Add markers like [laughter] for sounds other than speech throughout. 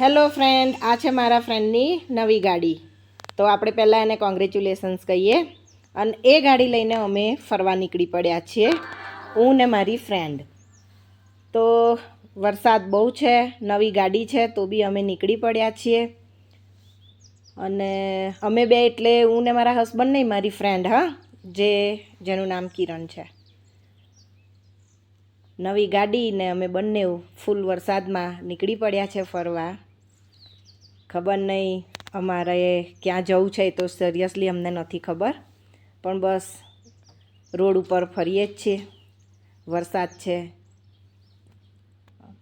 Hello friend, આ છે મારા ફ્રેન્ડની નવી ગાડી. તો આપણે પહેલાં એને કોંગ્રેચ્યુલેશન્સ કહીએ. અને એ ગાડી લઈને અમે ફરવા નીકળી પડ્યા છીએ, હું ને મારી ફ્રેન્ડ તો વરસાદ બહુ છે, નવી ગાડી છે, તો બી અમે નીકળી પડ્યા છીએ. અને અમે બે એટલે હું ને મારા હસબન્ડ નહીં, મારી ફ્રેન્ડ હા, જે, જેનું નામ કિરણ છે. નવી ગાડી ને અમે બંને ફૂલ વરસાદમાં નીકળી પડ્યા છે ફરવા. ખબર નહીં અમારે ક્યાં જવું છે તો સિરિયસલી અમને નથી ખબર. પણ બસ, રોડ ઉપર ફરીએ જ છીએ. વરસાદ છે.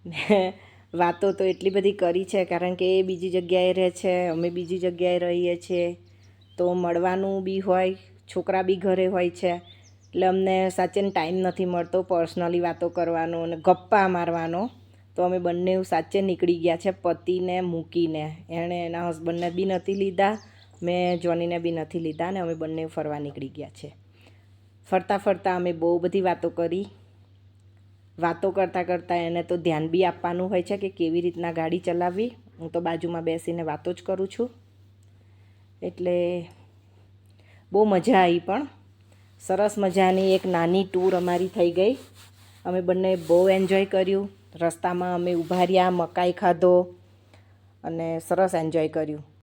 ને [laughs] વાતો તો એટલી બધી કરી છે, કારણ કે એ બીજી જગ્યાએ રહે છે, અમે બીજી જગ્યાએ રહીએ છીએ. તો મળવાનું બી હોય, છોકરા બી ઘરે હોય છે. એટલે અમને સાચેને ટાઈમ નથી મળતો પર્સનલી વાતો કરવાનો અને ગપ્પા મારવાનો. તો અમે બંને સાચે નીકળી ગયા છે પતિને મૂકીને. એણે એના હસબન્ડને બી નથી લીધા, મેં જોનીને બી નથી લીધા ને અમે બંને ફરવા નીકળી ગયા છે. ફરતા ફરતા અમે બહુ બધી વાતો કરી. વાતો કરતાં કરતાં એને તો ધ્યાન બી આપવાનું હોય છે કે કેવી રીતના ગાડી ચલાવવી. હું તો બાજુમાં બેસીને વાતો જ કરું છું. એટલે બહુ મજા આવી પણ. સરસ મજાની એક નાની ટૂર અમારી થઈ ગઈ. અમે બંને બહુ એન્જોય કર્યું. રસ્તામાં અમે ઊભા રહ્યા મકાઈ ખાધો અને સરસ એન્જોય કર્યું.